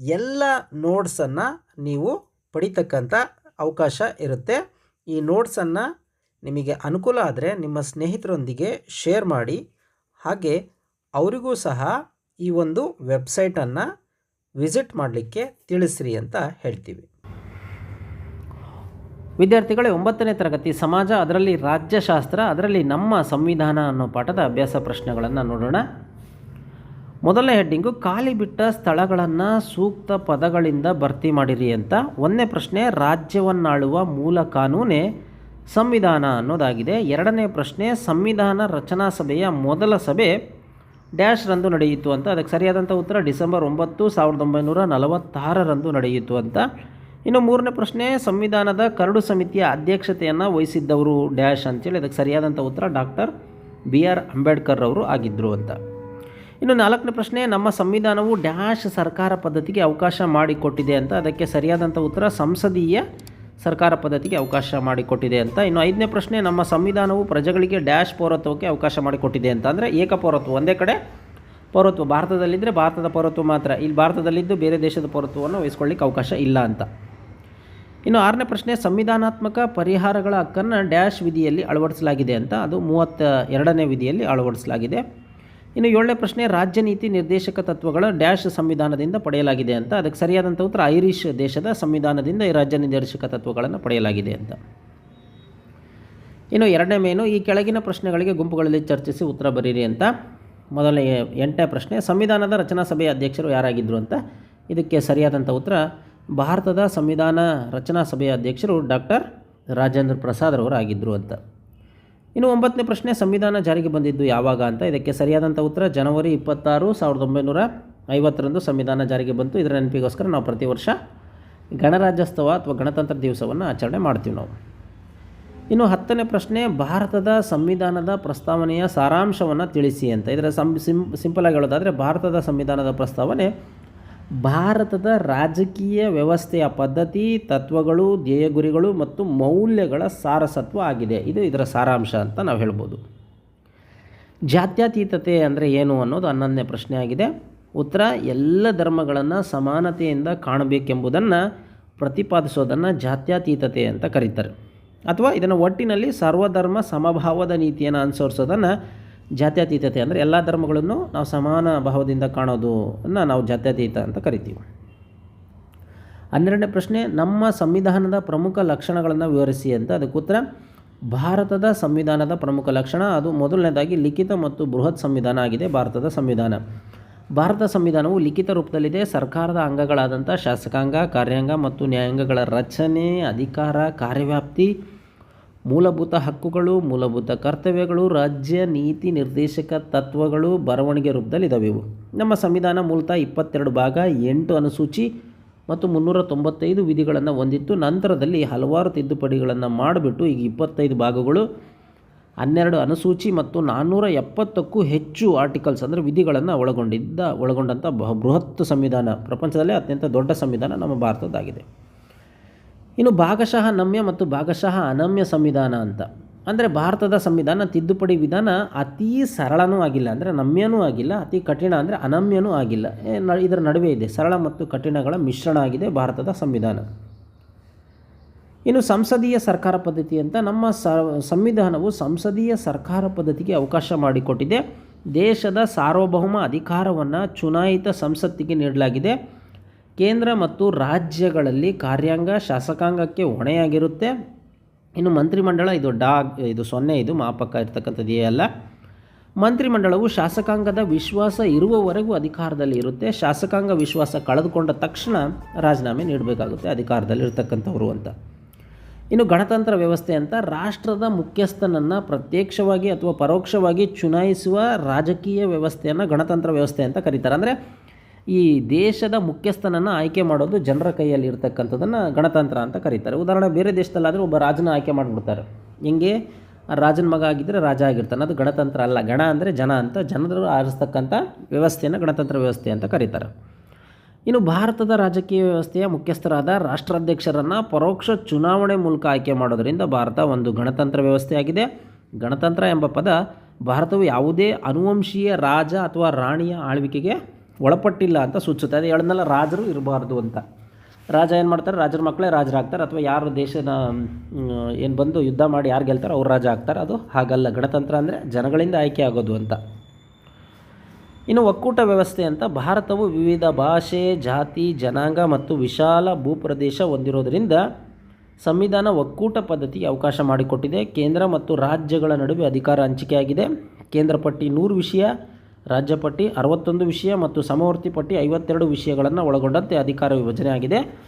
ಎಲ್ಲ ನೋಟ್ಸನ್ನು ನೀವು ಪಡಿತಕ್ಕಂಥ ಅವಕಾಶ ಇರುತ್ತೆ. ಈ ನೋಟ್ಸನ್ನು ನಿಮಗೆ ಅನುಕೂಲ ಆದರೆ ನಿಮ್ಮ ಸ್ನೇಹಿತರೊಂದಿಗೆ ಶೇರ್ ಮಾಡಿ. ಹಾಗೆ ಅವರಿಗೂ ಸಹ ಈ ಒಂದು ವೆಬ್ಸೈಟನ್ನು ವಿಸಿಟ್ ಮಾಡಲಿಕ್ಕೆ ತಿಳಿಸ್ರಿ ಅಂತ ಹೇಳ್ತೀವಿ. ವಿದ್ಯಾರ್ಥಿಗಳೇ, ಒಂಬತ್ತನೇ ತರಗತಿ ಸಮಾಜ, ಅದರಲ್ಲಿ ರಾಜ್ಯಶಾಸ್ತ್ರ, ಅದರಲ್ಲಿ ನಮ್ಮ ಸಂವಿಧಾನ ಅನ್ನೋ ಪಾಠದ ಅಭ್ಯಾಸ ಪ್ರಶ್ನೆಗಳನ್ನು ನೋಡೋಣ. ಮೊದಲನೇ ಹೆಡ್ಡಿಂಗು, ಖಾಲಿ ಬಿಟ್ಟ ಸ್ಥಳಗಳನ್ನು ಸೂಕ್ತ ಪದಗಳಿಂದ ಭರ್ತಿ ಮಾಡಿರಿ ಅಂತ. ಒಂದನೇ ಪ್ರಶ್ನೆ, ರಾಜ್ಯವನ್ನಾಳುವ ಮೂಲ ಕಾನೂನೇ ಸಂವಿಧಾನ ಅನ್ನೋದಾಗಿದೆ. ಎರಡನೇ ಪ್ರಶ್ನೆ, ಸಂವಿಧಾನ ರಚನಾ ಸಭೆಯ ಮೊದಲ ಸಭೆ ಡ್ಯಾಶ್ ರಂದು ನಡೆಯಿತು ಅಂತ. ಅದಕ್ಕೆ ಸರಿಯಾದಂಥ ಉತ್ತರ, ಡಿಸೆಂಬರ್ ಒಂಬತ್ತು, ಸಾವಿರದ ಒಂಬೈನೂರ ನಲವತ್ತಾರರಂದು ನಡೆಯಿತು ಅಂತ. ಇನ್ನು ಮೂರನೇ ಪ್ರಶ್ನೆ, ಸಂವಿಧಾನದ ಕರಡು ಸಮಿತಿಯ ಅಧ್ಯಕ್ಷತೆಯನ್ನು ವಹಿಸಿದ್ದವರು ಡ್ಯಾಶ್ ಅಂತೇಳಿ. ಅದಕ್ಕೆ ಸರಿಯಾದಂಥ ಉತ್ತರ, ಡಾಕ್ಟರ್ ಬಿ ಆರ್ ಅಂಬೇಡ್ಕರ್ ಅವರು ಆಗಿದ್ದರು ಅಂತ. ಇನ್ನು ನಾಲ್ಕನೇ ಪ್ರಶ್ನೆ, ನಮ್ಮ ಸಂವಿಧಾನವು ಡ್ಯಾಶ್ ಸರ್ಕಾರ ಪದ್ಧತಿಗೆ ಅವಕಾಶ ಮಾಡಿಕೊಟ್ಟಿದೆ ಅಂತ. ಅದಕ್ಕೆ ಸರಿಯಾದಂಥ ಉತ್ತರ ಸಂಸದೀಯ ಸರ್ಕಾರ ಪದ್ಧತಿಗೆ ಅವಕಾಶ ಮಾಡಿಕೊಟ್ಟಿದೆ ಅಂತ. ಇನ್ನು ಐದನೇ ಪ್ರಶ್ನೆ, ನಮ್ಮ ಸಂವಿಧಾನವು ಪ್ರಜೆಗಳಿಗೆ ಡ್ಯಾಶ್ ಪೌರತ್ವಕ್ಕೆ ಅವಕಾಶ ಮಾಡಿಕೊಟ್ಟಿದೆ ಅಂತ. ಅಂದರೆ ಏಕ ಪೌರತ್ವ, ಒಂದೇ ಕಡೆ ಪೌರತ್ವ. ಭಾರತದಲ್ಲಿದ್ದರೆ ಭಾರತದ ಪೌರತ್ವ ಮಾತ್ರ. ಇಲ್ಲಿ ಭಾರತದಲ್ಲಿದ್ದು ಬೇರೆ ದೇಶದ ಪೌರತ್ವವನ್ನು ವಹಿಸ್ಕೊಳ್ಳಿಕ್ಕೆ ಅವಕಾಶ ಇಲ್ಲ ಅಂತ. ಇನ್ನು ಆರನೇ ಪ್ರಶ್ನೆ, ಸಂವಿಧಾನಾತ್ಮಕ ಪರಿಹಾರಗಳ ಹಕ್ಕನ್ನು ಡ್ಯಾಶ್ ವಿಧಿಯಲ್ಲಿ ಅಳವಡಿಸಲಾಗಿದೆ ಅಂತ. ಅದು ಮೂವತ್ತ ಎರಡನೇ ವಿಧಿಯಲ್ಲಿ ಅಳವಡಿಸಲಾಗಿದೆ. ಇನ್ನು ಏಳನೇ ಪ್ರಶ್ನೆ, ರಾಜ್ಯ ನೀತಿ ನಿರ್ದೇಶಕ ತತ್ವಗಳ ಡ್ಯಾಶ್ ಸಂವಿಧಾನದಿಂದ ಪಡೆಯಲಾಗಿದೆ ಅಂತ. ಅದಕ್ಕೆ ಸರಿಯಾದಂಥ ಉತ್ತರ ಐರಿಷ್ ದೇಶದ ಸಂವಿಧಾನದಿಂದ ಈ ರಾಜ್ಯ ನಿರ್ದೇಶಕ ತತ್ವಗಳನ್ನು ಪಡೆಯಲಾಗಿದೆ ಅಂತ. ಇನ್ನು ಎರಡನೇ ಮೇನು, ಈ ಕೆಳಗಿನ ಪ್ರಶ್ನೆಗಳಿಗೆ ಗುಂಪುಗಳಲ್ಲಿ ಚರ್ಚಿಸಿ ಉತ್ತರ ಬರೀರಿ ಅಂತ. ಮೊದಲನೇ ಎಂಟನೇ ಪ್ರಶ್ನೆ, ಸಂವಿಧಾನದ ರಚನಾ ಸಭೆಯ ಅಧ್ಯಕ್ಷರು ಯಾರಾಗಿದ್ದರು ಅಂತ. ಇದಕ್ಕೆ ಸರಿಯಾದಂಥ ಉತ್ತರ, ಭಾರತದ ಸಂವಿಧಾನ ರಚನಾ ಸಭೆಯ ಅಧ್ಯಕ್ಷರು ಡಾಕ್ಟರ್ ರಾಜೇಂದ್ರ ಪ್ರಸಾದ್ ಅವರು ಆಗಿದ್ದರು ಅಂತ. ಇನ್ನು ಒಂಬತ್ತನೇ ಪ್ರಶ್ನೆ, ಸಂವಿಧಾನ ಜಾರಿಗೆ ಬಂದಿದ್ದು ಯಾವಾಗ ಅಂತ. ಇದಕ್ಕೆ ಸರಿಯಾದಂಥ ಉತ್ತರ ಜನವರಿ ಇಪ್ಪತ್ತಾರು, ಸಾವಿರದ ಒಂಬೈನೂರ ಐವತ್ತರಂದು ಸಂವಿಧಾನ ಜಾರಿಗೆ ಬಂತು. ಇದರ ನೆನಪಿಗೋಸ್ಕರ ನಾವು ಪ್ರತಿ ವರ್ಷ ಗಣರಾಜ್ಯೋತ್ಸವ ಅಥವಾ ಗಣತಂತ್ರ ದಿವಸವನ್ನು ಆಚರಣೆ ಮಾಡ್ತೀವಿ ನಾವು. ಇನ್ನು ಹತ್ತನೇ ಪ್ರಶ್ನೆ, ಭಾರತದ ಸಂವಿಧಾನದ ಪ್ರಸ್ತಾವನೆಯ ಸಾರಾಂಶವನ್ನು ತಿಳಿಸಿ ಅಂತ. ಇದರ ಸಿಂಪಲ್ ಆಗಿ ಹೇಳೋದಾದರೆ, ಭಾರತದ ಸಂವಿಧಾನದ ಪ್ರಸ್ತಾವನೆ ಭಾರತದ ರಾಜಕೀಯ ವ್ಯವಸ್ಥೆಯ ಪದ್ಧತಿ, ತತ್ವಗಳು ಧ್ಯೇಯ ಗುರಿಗಳು ಮತ್ತು ಮೌಲ್ಯಗಳ ಸಾರಸತ್ವ ಆಗಿದೆ. ಇದು ಇದರ ಸಾರಾಂಶ ಅಂತ ನಾವು ಹೇಳ್ಬೋದು. ಜಾತ್ಯತೀತತೆ ಅಂದರೆ ಏನು ಅನ್ನೋದು ಹನ್ನೊಂದನೇ ಪ್ರಶ್ನೆ ಆಗಿದೆ ಉತ್ತರ, ಎಲ್ಲ ಧರ್ಮಗಳನ್ನು ಸಮಾನತೆಯಿಂದ ಕಾಣಬೇಕೆಂಬುದನ್ನು ಪ್ರತಿಪಾದಿಸೋದನ್ನು ಜಾತ್ಯತೀತತೆ ಅಂತ ಕರೀತಾರೆ. ಅಥವಾ ಇದನ್ನು ಒಟ್ಟಿನಲ್ಲಿ ಸರ್ವಧರ್ಮ ಸಮಭಾವದ ನೀತಿಯನ್ನು ಅನುಸರಿಸೋದನ್ನು ಜಾತ್ಯತೀತತೆ ಅಂದರೆ ಎಲ್ಲ ಧರ್ಮಗಳನ್ನು ನಾವು ಸಮಾನ ಭಾವದಿಂದ ಕಾಣೋದು ಅನ್ನು ನಾವು ಜಾತ್ಯತೀತ ಅಂತ ಕರಿತೀವಿ. ಹನ್ನೆರಡನೇ ಪ್ರಶ್ನೆ, ನಮ್ಮ ಸಂವಿಧಾನದ ಪ್ರಮುಖ ಲಕ್ಷಣಗಳನ್ನು ವಿವರಿಸಿ ಅಂತ ಅದಕ್ಕೆ ಉತ್ತರ, ಭಾರತದ ಸಂವಿಧಾನದ ಪ್ರಮುಖ ಲಕ್ಷಣ, ಅದು ಮೊದಲನೇದಾಗಿ ಲಿಖಿತ ಮತ್ತು ಬೃಹತ್ ಸಂವಿಧಾನ ಆಗಿದೆ, ಭಾರತದ ಸಂವಿಧಾನ. ಭಾರತ ಸಂವಿಧಾನವು ಲಿಖಿತ ರೂಪದಲ್ಲಿದೆ, ಸರ್ಕಾರದ ಅಂಗಗಳಾದಂಥ ಶಾಸಕಾಂಗ, ಕಾರ್ಯಾಂಗ ಮತ್ತು ನ್ಯಾಯಾಂಗಗಳ ರಚನೆ, ಅಧಿಕಾರ, ಕಾರ್ಯವ್ಯಾಪ್ತಿ ಮೂಲಭೂತ ಹಕ್ಕುಗಳು, ಮೂಲಭೂತ ಕರ್ತವ್ಯಗಳು, ರಾಜ್ಯ ನೀತಿ ನಿರ್ದೇಶಕ ತತ್ವಗಳು ಬರವಣಿಗೆ ರೂಪದಲ್ಲಿದ್ದಾವೆ ಇವು ನಮ್ಮ ಸಂವಿಧಾನ ಮೂಲತಃ ಇಪ್ಪತ್ತೆರಡು ಭಾಗ, ಎಂಟು ಅನುಸೂಚಿ ಮತ್ತು ಮುನ್ನೂರ ತೊಂಬತ್ತೈದು ವಿಧಿಗಳನ್ನು ಹೊಂದಿತ್ತು. ನಂತರದಲ್ಲಿ ಹಲವಾರು ತಿದ್ದುಪಡಿಗಳನ್ನು ಮಾಡಿಬಿಟ್ಟು ಈಗ ಇಪ್ಪತ್ತೈದು ಭಾಗಗಳು, ಹನ್ನೆರಡು ಅನುಸೂಚಿ ಮತ್ತು ನಾನ್ನೂರ ಎಪ್ಪತ್ತಕ್ಕೂ ಹೆಚ್ಚು ಆರ್ಟಿಕಲ್ಸ್ ಅಂದರೆ ವಿಧಿಗಳನ್ನು ಒಳಗೊಂಡಿದ್ದ ಒಳಗೊಂಡಂಥ ಬಹ ಬೃಹತ್ ಸಂವಿಧಾನ. ಪ್ರಪಂಚದಲ್ಲೇ ಅತ್ಯಂತ ದೊಡ್ಡ ಸಂವಿಧಾನ ನಮ್ಮ ಭಾರತದ್ದಾಗಿದೆ. ಇನ್ನು ಭಾಗಶಃ ನಮ್ಯ ಮತ್ತು ಭಾಗಶಃ ಅನಮ್ಯ ಸಂವಿಧಾನ ಅಂತ. ಅಂದರೆ ಭಾರತದ ಸಂವಿಧಾನ ತಿದ್ದುಪಡಿ ವಿಧಾನ ಅತೀ ಸರಳನೂ ಆಗಿಲ್ಲ. ಅಂದರೆ ನಮ್ಯನೂ ಆಗಿಲ್ಲ, ಅತಿ ಕಠಿಣ ಅಂದರೆ ಅನಮ್ಯನೂ ಆಗಿಲ್ಲ. ಇದರ ನಡುವೆ ಇದೆ. ಸರಳ ಮತ್ತು ಕಠಿಣಗಳ ಮಿಶ್ರಣ ಆಗಿದೆ ಭಾರತದ ಸಂವಿಧಾನ. ಇನ್ನು ಸಂಸದೀಯ ಸರ್ಕಾರ ಪದ್ಧತಿ ಅಂತ ನಮ್ಮ ಸಂವಿಧಾನವು ಸಂಸದೀಯ ಸರ್ಕಾರ ಪದ್ಧತಿಗೆ ಅವಕಾಶ ಮಾಡಿಕೊಟ್ಟಿದೆ. ದೇಶದ ಸಾರ್ವಭೌಮ ಅಧಿಕಾರವನ್ನು ಚುನಾಯಿತ ಸಂಸತ್ತಿಗೆ ನೀಡಲಾಗಿದೆ. ಕೇಂದ್ರ ಮತ್ತು ರಾಜ್ಯಗಳಲ್ಲಿ ಕಾರ್ಯಾಂಗ ಶಾಸಕಾಂಗಕ್ಕೆ ಹೊಣೆಯಾಗಿರುತ್ತೆ. ಇನ್ನು ಮಂತ್ರಿಮಂಡಲ ಇದು ಡಾಗ್ ಇದು ಸೊನ್ನೆ, ಇದು ಮಾಪಕ ಇರ್ತಕ್ಕಂಥದ್ದು ಅಲ್ಲ. ಮಂತ್ರಿಮಂಡಲವು ಶಾಸಕಾಂಗದ ವಿಶ್ವಾಸ ಇರುವವರೆಗೂ ಅಧಿಕಾರದಲ್ಲಿ ಇರುತ್ತೆ. ಶಾಸಕಾಂಗ ವಿಶ್ವಾಸ ಕಳೆದುಕೊಂಡ ತಕ್ಷಣ ರಾಜೀನಾಮೆ ನೀಡಬೇಕಾಗುತ್ತೆ, ಅಧಿಕಾರದಲ್ಲಿ ಇರ್ತಕ್ಕಂಥವ್ರು ಅಂತ. ಇನ್ನು ಗಣತಂತ್ರ ವ್ಯವಸ್ಥೆ ಅಂತ, ರಾಷ್ಟ್ರದ ಮುಖ್ಯಸ್ಥನನ್ನು ಪ್ರತ್ಯಕ್ಷವಾಗಿ ಅಥವಾ ಪರೋಕ್ಷವಾಗಿ ಚುನಾಯಿಸುವ ರಾಜಕೀಯ ವ್ಯವಸ್ಥೆಯನ್ನು ಗಣತಂತ್ರ ವ್ಯವಸ್ಥೆ ಅಂತ ಕರೀತಾರೆ. ಅಂದರೆ ಈ ದೇಶದ ಮುಖ್ಯಸ್ಥನನ್ನು ಆಯ್ಕೆ ಮಾಡೋದು ಜನರ ಕೈಯಲ್ಲಿ ಇರತಕ್ಕಂಥದ್ದನ್ನು ಗಣತಂತ್ರ ಅಂತ ಕರೀತಾರೆ. ಉದಾಹರಣೆ ಬೇರೆ ದೇಶದಲ್ಲಾದರೂ ಒಬ್ಬ ರಾಜನ ಆಯ್ಕೆ ಮಾಡಿಬಿಡ್ತಾರೆ. ಹೆಂಗೆ ರಾಜನ ಮಗ ಆಗಿದ್ದರೆ ರಾಜ ಆಗಿರ್ತಾನೆ. ಅದು ಗಣತಂತ್ರ ಅಲ್ಲ. ಗಣ ಅಂದರೆ ಜನ ಅಂತ ಜನರು ಆರಿಸ್ತಕ್ಕಂಥ ವ್ಯವಸ್ಥೆಯನ್ನು ಗಣತಂತ್ರ ವ್ಯವಸ್ಥೆ ಅಂತ ಕರೀತಾರೆ. ಇನ್ನು ಭಾರತದ ರಾಜಕೀಯ ವ್ಯವಸ್ಥೆಯ ಮುಖ್ಯಸ್ಥರಾದ ರಾಷ್ಟ್ರಾಧ್ಯಕ್ಷರನ್ನು ಪರೋಕ್ಷ ಚುನಾವಣೆ ಮೂಲಕ ಆಯ್ಕೆ ಮಾಡೋದರಿಂದ ಭಾರತ ಒಂದು ಗಣತಂತ್ರ ವ್ಯವಸ್ಥೆಯಾಗಿದೆ. ಗಣತಂತ್ರ ಎಂಬ ಪದ ಭಾರತವು ಯಾವುದೇ ಅನುವಂಶೀಯ ರಾಜ ಅಥವಾ ರಾಣಿಯ ಆಳ್ವಿಕೆಗೆ ಒಳಪಟ್ಟಿಲ್ಲ ಅಂತ ಸೂಚಿಸುತ್ತೆ ಅದು ಹೇಳಿದ್ನಲ್ಲ, ರಾಜರು ಇರಬಾರ್ದು ಅಂತ. ರಾಜ ಏನು ಮಾಡ್ತಾರೆ? ರಾಜರ ಮಕ್ಕಳೇ ರಾಜರಾಗ್ತಾರೆ ಅಥವಾ ಯಾರು ದೇಶನ ಏನು ಬಂದು ಯುದ್ಧ ಮಾಡಿ ಯಾರು ಗೆಲ್ತಾರೋ ಅವ್ರು ರಾಜ ಆಗ್ತಾರೆ. ಅದು ಹಾಗಲ್ಲ. ಗಣತಂತ್ರ ಅಂದರೆ ಜನಗಳಿಂದ ಆಯ್ಕೆ ಆಗೋದು ಅಂತ. ಇನ್ನು ಒಕ್ಕೂಟ ವ್ಯವಸ್ಥೆ ಅಂತ, ಭಾರತವು ವಿವಿಧ ಭಾಷೆ, ಜಾತಿ, ಜನಾಂಗ ಮತ್ತು ವಿಶಾಲ ಭೂಪ್ರದೇಶ ಹೊಂದಿರೋದರಿಂದ ಸಂವಿಧಾನ ಒಕ್ಕೂಟ ಪದ್ಧತಿಗೆ ಅವಕಾಶ ಮಾಡಿಕೊಟ್ಟಿದೆ. ಕೇಂದ್ರ ಮತ್ತು ರಾಜ್ಯಗಳ ನಡುವೆ ಅಧಿಕಾರ ಹಂಚಿಕೆಯಾಗಿದೆ. ಕೇಂದ್ರ ಪಟ್ಟಿ ನೂರು ವಿಷಯ ರಾಜ್ಯ ಪಟ್ಟಿ ಅರವತ್ತೊಂದು ವಿಷಯ ಮತ್ತು ಸಮವರ್ತಿ ಪಟ್ಟಿ ಐವತ್ತೆರಡು ವಿಷಯಗಳನ್ನು ಒಳಗೊಂಡಂತೆ ಅಧಿಕಾರ ವಿಭಜನೆ ಆಗಿದೆ.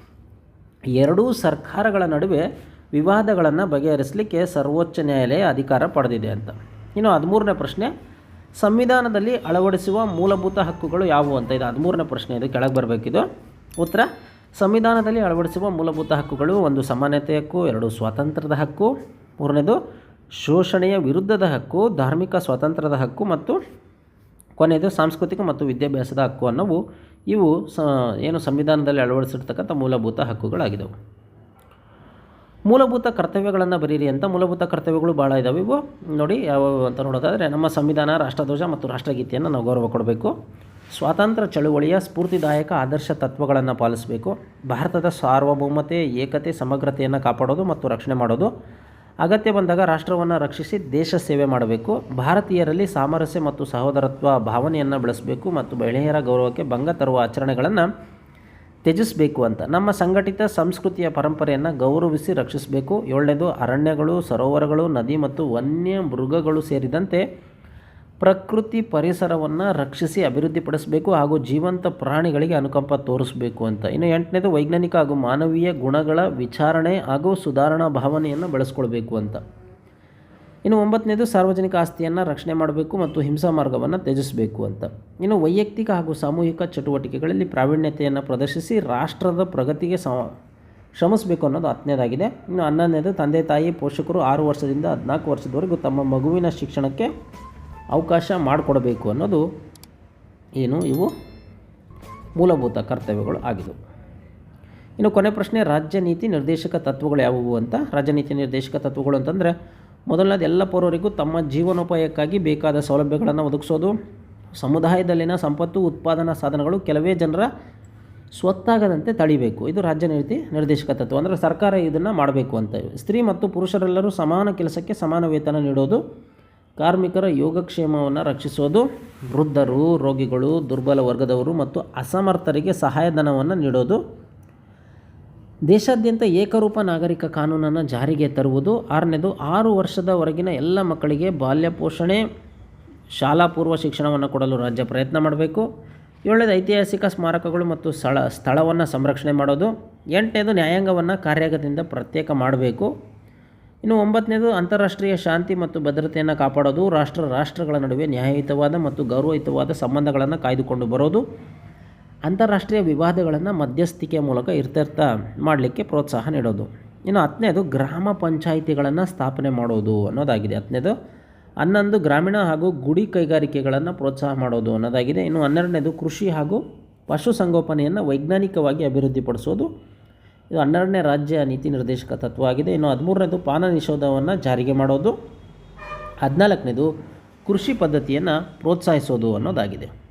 ಎರಡೂ ಸರ್ಕಾರಗಳ ನಡುವೆ ವಿವಾದಗಳನ್ನು ಬಗೆಹರಿಸಲಿಕ್ಕೆ ಸರ್ವೋಚ್ಚ ನ್ಯಾಯಾಲಯ ಅಧಿಕಾರ ಪಡೆದಿದೆ ಅಂತ. ಇನ್ನು ಹದಿಮೂರನೇ ಪ್ರಶ್ನೆ, ಸಂವಿಧಾನದಲ್ಲಿ ಅಳವಡಿಸುವ ಮೂಲಭೂತ ಹಕ್ಕುಗಳು ಯಾವುವು ಅಂತ? ಇದು ಹದಿಮೂರನೇ ಪ್ರಶ್ನೆ, ಇದು ಕೆಳಗೆ ಬರಬೇಕಿದು. ಉತ್ತರ, ಸಂವಿಧಾನದಲ್ಲಿ ಅಳವಡಿಸುವ ಮೂಲಭೂತ ಹಕ್ಕುಗಳು ಒಂದು ಸಮಾನತೆ ಹಕ್ಕು, ಎರಡು ಸ್ವಾತಂತ್ರ್ಯದ ಹಕ್ಕು, ಮೂರನೇದು ಶೋಷಣೆಯ ವಿರುದ್ಧದ ಹಕ್ಕು, ಧಾರ್ಮಿಕ ಸ್ವಾತಂತ್ರ್ಯದ ಹಕ್ಕು ಮತ್ತು ಕೊನೆಯದು ಸಾಂಸ್ಕೃತಿಕ ಮತ್ತು ವಿದ್ಯಾಭ್ಯಾಸದ ಹಕ್ಕು ಅನ್ನೋವು ಇವು ಏನು ಸಂವಿಧಾನದಲ್ಲಿ ಅಳವಡಿಸಿರ್ತಕ್ಕಂಥ ಮೂಲಭೂತ ಹಕ್ಕುಗಳಾಗಿದ್ದವು ಮೂಲಭೂತ ಕರ್ತವ್ಯಗಳನ್ನು ಬರೀರಿ ಅಂತ ಮೂಲಭೂತ ಕರ್ತವ್ಯಗಳು ಭಾಳ ಇದ್ದಾವೆ ಇವು. ನೋಡಿ, ಯಾವ ಅಂತ ನೋಡೋದಾದರೆ ನಮ್ಮ ಸಂವಿಧಾನ, ರಾಷ್ಟ್ರಧ್ವಜ ಮತ್ತು ರಾಷ್ಟ್ರಗೀತೆಯನ್ನು ನಾವು ಗೌರವ ಕೊಡಬೇಕು. ಸ್ವಾತಂತ್ರ್ಯ ಚಳುವಳಿಯ ಸ್ಫೂರ್ತಿದಾಯಕ ಆದರ್ಶ ತತ್ವಗಳನ್ನು ಪಾಲಿಸಬೇಕು. ಭಾರತದ ಸಾರ್ವಭೌಮತೆ, ಏಕತೆ, ಸಮಗ್ರತೆಯನ್ನು ಕಾಪಾಡೋದು ಮತ್ತು ರಕ್ಷಣೆ ಮಾಡೋದು. ಅಗತ್ಯ ಬಂದಾಗ ರಾಷ್ಟ್ರವನ್ನು ರಕ್ಷಿಸಿ ದೇಶ ಸೇವೆ ಮಾಡಬೇಕು. ಭಾರತೀಯರಲ್ಲಿ ಸಾಮರಸ್ಯ ಮತ್ತು ಸಹೋದರತ್ವ ಭಾವನೆಯನ್ನು ಬೆಳೆಸಬೇಕು ಮತ್ತು ಮಹಿಳೆಯರ ಗೌರವಕ್ಕೆ ಭಂಗ ತರುವ ಆಚರಣೆಗಳನ್ನು ತ್ಯಜಿಸಬೇಕು ಅಂತ. ನಮ್ಮ ಸಂಘಟಿತ ಸಂಸ್ಕೃತಿಯ ಪರಂಪರೆಯನ್ನು ಗೌರವಿಸಿ ರಕ್ಷಿಸಬೇಕು. ಏಳನೇದು ಅರಣ್ಯಗಳು, ಸರೋವರಗಳು, ನದಿ ಮತ್ತು ವನ್ಯ ಮೃಗಗಳು ಸೇರಿದಂತೆ ಪ್ರಕೃತಿ ಪರಿಸರವನ್ನು ರಕ್ಷಿಸಿ ಅಭಿವೃದ್ಧಿಪಡಿಸಬೇಕು ಹಾಗೂ ಜೀವಂತ ಪ್ರಾಣಿಗಳಿಗೆ ಅನುಕಂಪ ತೋರಿಸಬೇಕು ಅಂತ. ಇನ್ನು ಎಂಟನೇದು, ವೈಜ್ಞಾನಿಕ ಹಾಗೂ ಮಾನವೀಯ ಗುಣಗಳ ವಿಚಾರಣೆ ಹಾಗೂ ಸುಧಾರಣಾ ಭಾವನೆಯನ್ನು ಬೆಳೆಸ್ಕೊಳ್ಬೇಕು ಅಂತ. ಇನ್ನು ಒಂಬತ್ತನೇದು ಸಾರ್ವಜನಿಕ ಆಸ್ತಿಯನ್ನು ರಕ್ಷಣೆ ಮಾಡಬೇಕು ಮತ್ತು ಹಿಂಸಾ ಮಾರ್ಗವನ್ನು ತ್ಯಜಿಸಬೇಕು ಅಂತ. ಇನ್ನು ವೈಯಕ್ತಿಕ ಹಾಗೂ ಸಾಮೂಹಿಕ ಚಟುವಟಿಕೆಗಳಲ್ಲಿ ಪ್ರಾವೀಣ್ಯತೆಯನ್ನು ಪ್ರದರ್ಶಿಸಿ ರಾಷ್ಟ್ರದ ಪ್ರಗತಿಗೆ ಸಮ, ಶ್ರಮಿಸಬೇಕು ಅನ್ನೋದು ಹತ್ತನೇದಾಗಿದೆ. ಇನ್ನು ಹನ್ನೊಂದನೇದು, ತಂದೆ ತಾಯಿ, ಪೋಷಕರು ಆರು ವರ್ಷದಿಂದ ಹದಿನಾಲ್ಕು ವರ್ಷದವರೆಗೂ ತಮ್ಮ ಮಗುವಿನ ಶಿಕ್ಷಣಕ್ಕೆ ಅವಕಾಶ ಮಾಡಿಕೊಡಬೇಕು ಅನ್ನೋದು ಏನು ಇವು ಮೂಲಭೂತ ಕರ್ತವ್ಯಗಳು ಆಗಿದವು. ಇನ್ನು ಕೊನೆ ಪ್ರಶ್ನೆ, ರಾಜ್ಯ ನೀತಿ ನಿರ್ದೇಶಕ ತತ್ವಗಳು ಯಾವುವು ಅಂತ? ರಾಜ್ಯ ನೀತಿ ನಿರ್ದೇಶಕ ತತ್ವಗಳು ಅಂತಂದರೆ ಮೊದಲನೇದು ಎಲ್ಲ ಪೌರರಿಗೂ ತಮ್ಮ ಜೀವನೋಪಾಯಕ್ಕಾಗಿ ಬೇಕಾದ ಸೌಲಭ್ಯಗಳನ್ನು ಒದಗಿಸೋದು, ಸಮುದಾಯದಲ್ಲಿನ ಸಂಪತ್ತು, ಉತ್ಪಾದನಾ ಸಾಧನಗಳು ಕೆಲವೇ ಜನರ ಸ್ವತ್ತಾಗದಂತೆ ತಡಿಬೇಕು. ಇದು ರಾಜ್ಯ ನೀತಿ ನಿರ್ದೇಶಕ ತತ್ವ. ಅಂದರೆ ಸರ್ಕಾರ ಇದನ್ನು ಮಾಡಬೇಕು ಅಂತ. ಸ್ತ್ರೀ ಮತ್ತು ಪುರುಷರೆಲ್ಲರೂ ಸಮಾನ ಕೆಲಸಕ್ಕೆ ಸಮಾನ ವೇತನ ನೀಡೋದು ಕಾರ್ಮಿಕರ ಯೋಗಕ್ಷೇಮವನ್ನು ರಕ್ಷಿಸೋದು, ವೃದ್ಧರು, ರೋಗಿಗಳು, ದುರ್ಬಲ ವರ್ಗದವರು ಮತ್ತು ಅಸಮರ್ಥರಿಗೆ ಸಹಾಯಧನವನ್ನು ನೀಡೋದು. ದೇಶಾದ್ಯಂತ ಏಕರೂಪ ನಾಗರಿಕ ಕಾನೂನನ್ನು ಜಾರಿಗೆ ತರುವುದು. ಆರನೇದು, ಆರು ವರ್ಷದವರೆಗಿನ ಎಲ್ಲ ಮಕ್ಕಳಿಗೆ ಬಾಲ್ಯ ಪೋಷಣೆ, ಶಾಲಾ ಪೂರ್ವ ಶಿಕ್ಷಣವನ್ನು ಕೊಡಲು ರಾಜ್ಯ ಪ್ರಯತ್ನ ಮಾಡಬೇಕು. ಏಳನೇದು, ಐತಿಹಾಸಿಕ ಸ್ಮಾರಕಗಳು ಮತ್ತು ಸ್ಥಳ, ಸ್ಥಳವನ್ನು ಸಂರಕ್ಷಣೆ ಮಾಡೋದು. ಎಂಟನೇದು, ನ್ಯಾಯಾಂಗವನ್ನು ಕಾರ್ಯಾಗದಿಂದ ಪ್ರತ್ಯೇಕ ಮಾಡಬೇಕು. ಇನ್ನು ಒಂಬತ್ತನೇದು, ಅಂತಾರಾಷ್ಟ್ರೀಯ ಶಾಂತಿ ಮತ್ತು ಭದ್ರತೆಯನ್ನು ಕಾಪಾಡೋದು ರಾಷ್ಟ್ರ, ರಾಷ್ಟ್ರಗಳ ನಡುವೆ ನ್ಯಾಯಯುತವಾದ ಮತ್ತು ಗೌರವಯುತವಾದ ಸಂಬಂಧಗಳನ್ನು ಕಾಯ್ದುಕೊಂಡು ಬರೋದು. ಅಂತಾರಾಷ್ಟ್ರೀಯ ವಿವಾದಗಳನ್ನು ಮಧ್ಯಸ್ಥಿಕೆ ಮೂಲಕ ಇತ್ಯರ್ಥ ಮಾಡಲಿಕ್ಕೆ ಪ್ರೋತ್ಸಾಹ ನೀಡೋದು. ಇನ್ನು ಹತ್ತನೇದು, ಗ್ರಾಮ ಪಂಚಾಯಿತಿಗಳನ್ನು ಸ್ಥಾಪನೆ ಮಾಡೋದು ಅನ್ನೋದಾಗಿದೆ. ಹತ್ತನೇದು, ಹನ್ನೊಂದು, ಗ್ರಾಮೀಣ ಹಾಗೂ ಗುಡಿ ಕೈಗಾರಿಕೆಗಳನ್ನು ಪ್ರೋತ್ಸಾಹ ಮಾಡೋದು ಅನ್ನೋದಾಗಿದೆ. ಇನ್ನು ಹನ್ನೆರಡನೇದು, ಕೃಷಿ ಹಾಗೂ ಪಶುಸಂಗೋಪನೆಯನ್ನು ವೈಜ್ಞಾನಿಕವಾಗಿ ಅಭಿವೃದ್ಧಿಪಡಿಸೋದು. ಇದು ಹನ್ನೆರಡನೇ ರಾಜ್ಯ ನೀತಿ ನಿರ್ದೇಶಕ ತತ್ವ ಆಗಿದೆ. ಇನ್ನು ಹದಿಮೂರನೇದು ಪಾನ ನಿಷೇಧವನ್ನು ಜಾರಿಗೆ ಮಾಡೋದು. ಹದಿನಾಲ್ಕನೇದು ಕೃಷಿ ಪದ್ಧತಿಯನ್ನು ಪ್ರೋತ್ಸಾಹಿಸೋದು ಅನ್ನೋದಾಗಿದೆ.